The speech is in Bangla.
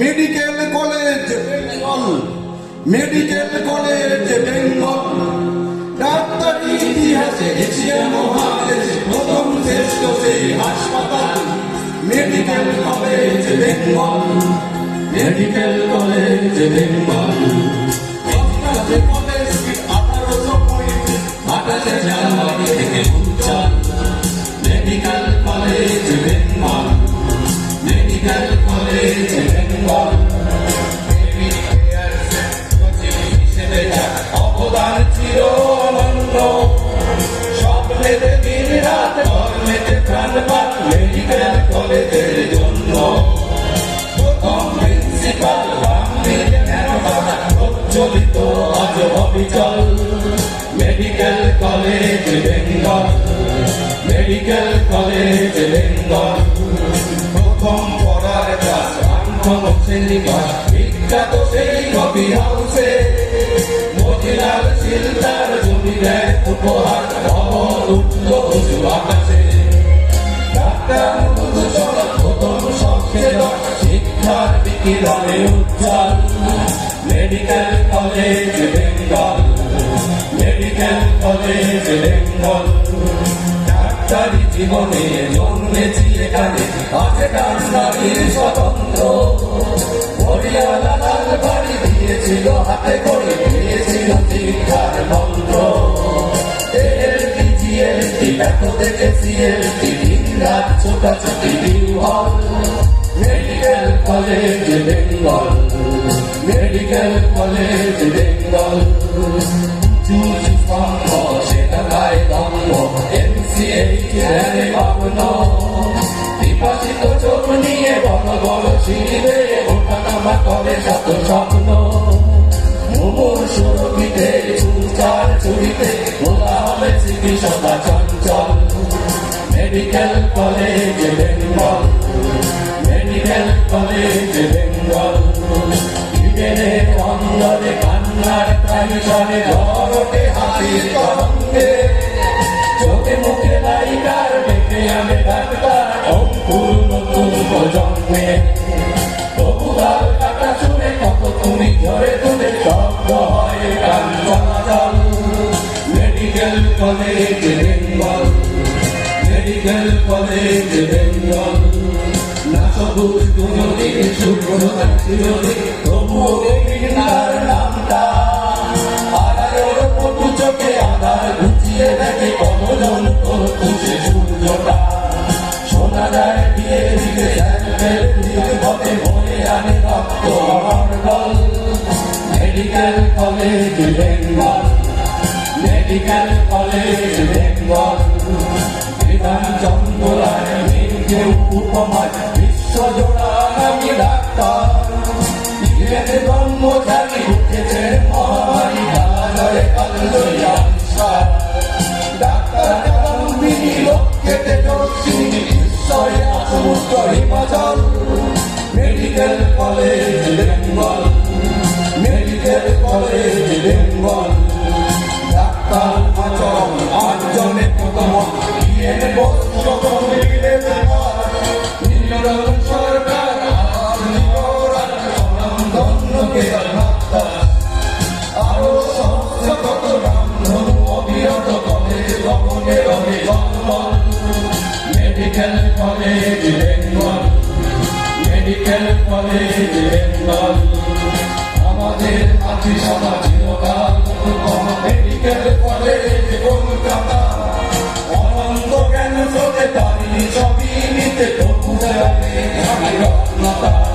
Medical college Bengal medical college Bengal ডাক্তারি ইতিহাসে এশিয়া মহাদেশ প্রথম শ্রেষ্ঠ সেই হাসপাতাল। Medical college Bengal medical college Bengal অবিচল। Medical college Bengal medical college Bengal প্রথম পড়ার ক্লাস রামধন শ্রেণীবাস। বিখ্যাত সেই কবি হাউসে মতিলাল শিলদার জমি দেয় উপহার, ভবন উঠল উঁচু আকাশে। শিক্ষার বিকিরণে উজ্জ্বল। Medical college Bengal medical college Bengal ডাক্তারি জীবনে জন্মেছি এখানে। আছে ডাক্তারির স্বতন্ত্র। হরিয়ালা লাল বাড়ি দিয়েছিল, হাতে করে দিয়েছিল শিক্ষার মন্ত্র। এত থেকে সিএলটি, দিন রাত ছোটাছুটি বিহল medical college Bengal medical college Bengal choose স্তম্ভ সেটা গায়ে দম্ভ এমসিএইচ ধ্যানে পাবন। বিভাজিত চোখ নিয়ে বড় বড় সিঁড়িতে ওঠা নামা করে শত স্বপ্ন। মুমুর সুরভিতে চুচার চুরিতে বলা হবে চিকিৎসা চঞ্চল। Medical college Bengal medical college Bengal কান্নার প্রাণীসনে জড়টে হাসির তরঙ্গে চোখে মুখে লাইকার ডেকে আনে ডাক্তার অঙ্কুর নতুন প্রজন্মে তবুগাল কাটা শুনে কত তুমি ধরে তুলে শব্দ হয় দিকে পথে মনে আনে রক্ত অনর্গল medical college Bengal medical college Bengal Bidhan Chandra Roy মেয়েকে উপমায় বিশ্বজোড়া নামি ডাক্তার ডাক্তার লক্ষ্যে তেজস্বিনী কলেজ বেঙ্গল ডাক্তার আচল আটজনে প্রথম ইয়েন বস্ত্র মিলে সরকার ডাক্তার আরও সংস্থগত রামধনু অবিরত কলেজ ভবনে রবে জন্মল medical college Bengal medical college Bengal আমাদের পাখি সাদা চিরকাল মেডিকেল কলেজ কলকাতা। অনন্ত জ্ঞান চলে পারি ছবি নিতে, তবু আমি রত্নতা।